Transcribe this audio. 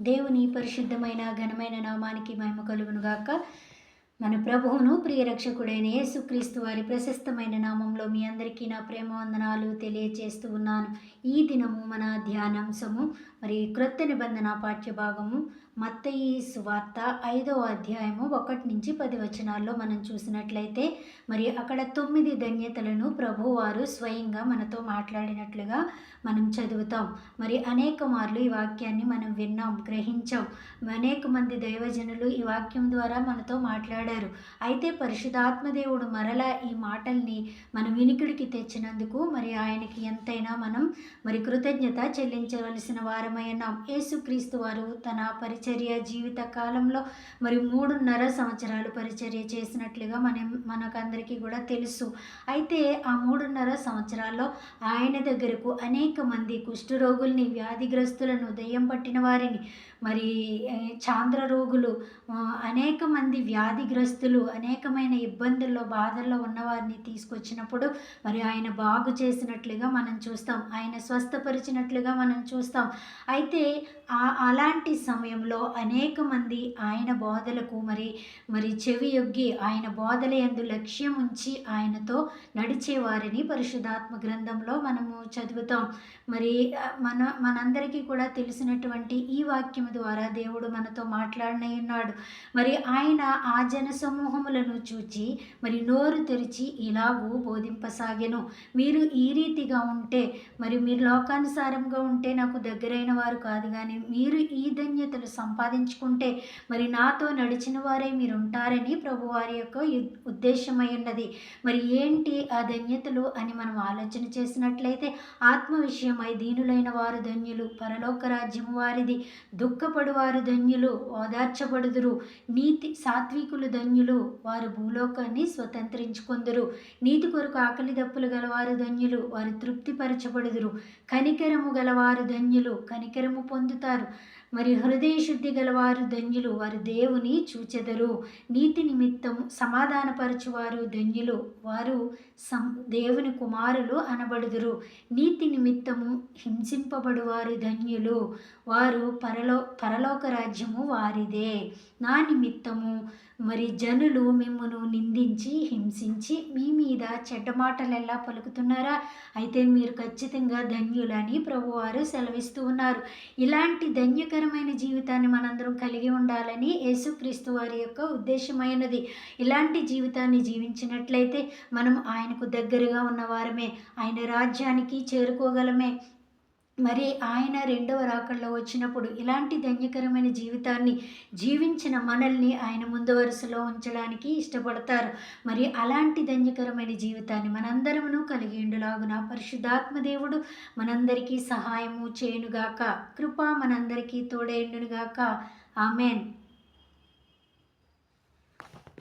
దేవుని పరిశుద్ధమైన ఘనమైన నామానికి మహిమ కలుగునుగాక మన ప్రభువును ప్రియరక్షకుడైన యేసుక్రీస్తు వారి ప్రశస్తమైన నామంలో మీ అందరికీ నా ప్రేమ వందనాలు తెలియచేస్తూ ఉన్నాను. ఈ దినము మన ధ్యానాంశము మరి క్రొత్త నిబంధన పాఠ్యభాగము మత్తయి సువార్త ఐదో అధ్యాయము ఒకటి నుంచి పది వచనాల్లో మనం చూసినట్లయితే మరి అక్కడ తొమ్మిది ధన్యతలను ప్రభువారు స్వయంగా మనతో మాట్లాడినట్లుగా మనం చదువుతాం. మరి అనేక మార్లు ఈ వాక్యాన్ని మనం విన్నాం గ్రహించాం. అనేక మంది దైవజనులు ఈ వాక్యం ద్వారా మనతో మాట్లాడారు. అయితే పరిశుధాత్మదేవుడు మరలా ఈ మాటల్ని మన వినికిడికి తెచ్చినందుకు మరి ఆయనకి ఎంతైనా మనం మరి కృతజ్ఞత చెల్లించవలసిన వారమై ఉన్నాం. యేసుక్రీస్తు వారు తన పరిచర్య జీవిత కాలంలో మరి మూడున్నర సంవత్సరాలు పరిచర్య చేసినట్లుగా మనం మనకందరికీ కూడా తెలుసు. అయితే ఆ మూడున్నర సంవత్సరాల్లో ఆయన దగ్గరకు అనేక మంది కుష్ఠరోగుల్ని వ్యాధిగ్రస్తులను దయ్యం పట్టిన వారిని మరి చాంద్ర రోగులు అనేక మంది వ్యాధిగ్రస్తులు అనేకమైన ఇబ్బందుల్లో బాధల్లో ఉన్నవారిని తీసుకొచ్చినప్పుడు మరి ఆయన బాగు చేసినట్లుగా మనం చూస్తాం. ఆయన స్వస్థపరిచినట్లుగా మనం చూస్తాం. అయితే అలాంటి సమయంలో అనేక మంది ఆయన బోధలకు మరి మరి చెవి యొగ్గి ఆయన బోధల ఎందు లక్ష్యం ఉంచి ఆయనతో నడిచేవారిని పరిశుధాత్మ గ్రంథంలో మనము చదువుతాం. మరి మన మనందరికీ కూడా తెలిసినటువంటి ఈ వాక్యం ద్వారా దేవుడు మనతో మాట్లాడనై ఉన్నాడు. మరి ఆయన ఆ జన సమూహములను చూచి మరి నోరు తెరిచి ఇలాగూ బోధింపసాగెను. మీరు ఈ రీతిగా ఉంటే మరి మీరు లోకానుసారంగా ఉంటే నాకు దగ్గరైన వారు కాదు కానీ మీరు ఈ ధన్యతలు సంపాదించుకుంటే మరి నాతో నడిచిన వారే మీరు ఉంటారని ప్రభువారి యొక్క ఉద్- ఉద్దేశమై ఉన్నది. మరి ఏంటి ఆ ధన్యతలు అని మనం ఆలోచన చేసినట్లయితే ఆత్మ విషయమై దీనులైన వారు ధన్యులు పరలోక రాజ్యము వారిది దుఃఖపడువారు ధన్యులు ఓదార్చబడుదురు. నీతి సాత్వికులు ధన్యులు వారు భూలోకాన్ని స్వతంత్రించుకొందురు. నీతి కొరకు ఆకలి దప్పులు గలవారు ధన్యులు వారు తృప్తిపరచబడుదురు. కనికరము గలవారు ధన్యులు కనికరము పొందుతారు. మరి హృదయ శుద్ధి గలవారు ధన్యులు వారు దేవుని చూచెదరు. నీతి నిమిత్తం సమాధానపరచువారు ధన్యులు వారు సం దేవుని కుమారులు అనబడుదురు. నీతి నిమిత్తము హింసింపబడువారు ధన్యులు వారు పరలో పరలోక రాజ్యము వారిదే. నా నిమిత్తము మరి జనులు మిమ్మను నిందించి హింసించి మీ మీద చెడ్డ మాటలెల్లా పలుకుతున్నారా? అయితే మీరు ఖచ్చితంగా ధన్యులని ప్రభువారు సెలవిస్తూ ఉన్నారు. ఇలాంటి ధన్యకరమైన జీవితాన్ని మనందరం కలిగి ఉండాలని యేసుక్రీస్తు వారి యొక్క ఉద్దేశమైనది. ఇలాంటి జీవితాన్ని జీవించినట్లయితే మనం ఆయనకు దగ్గరగా ఉన్నవారమే. ఆయన రాజ్యానికి చేరుకోగలమే. మరి ఆయన రెండవ రాకల్లో వచ్చినప్పుడు ఇలాంటి ధన్యకరమైన జీవితాన్ని జీవించిన మనల్ని ఆయన ముందు వరుసలో ఉంచడానికి ఇష్టపడతారు. మరి అలాంటి ధన్యకరమైన జీవితాన్ని మనందరమును కలిగి ఉండులాగున పరిశుద్ధాత్మ దేవుడు మనందరికీ సహాయము చేయునుగాక. కృప మనందరికీ తోడేండునుగాక ఆమెన్.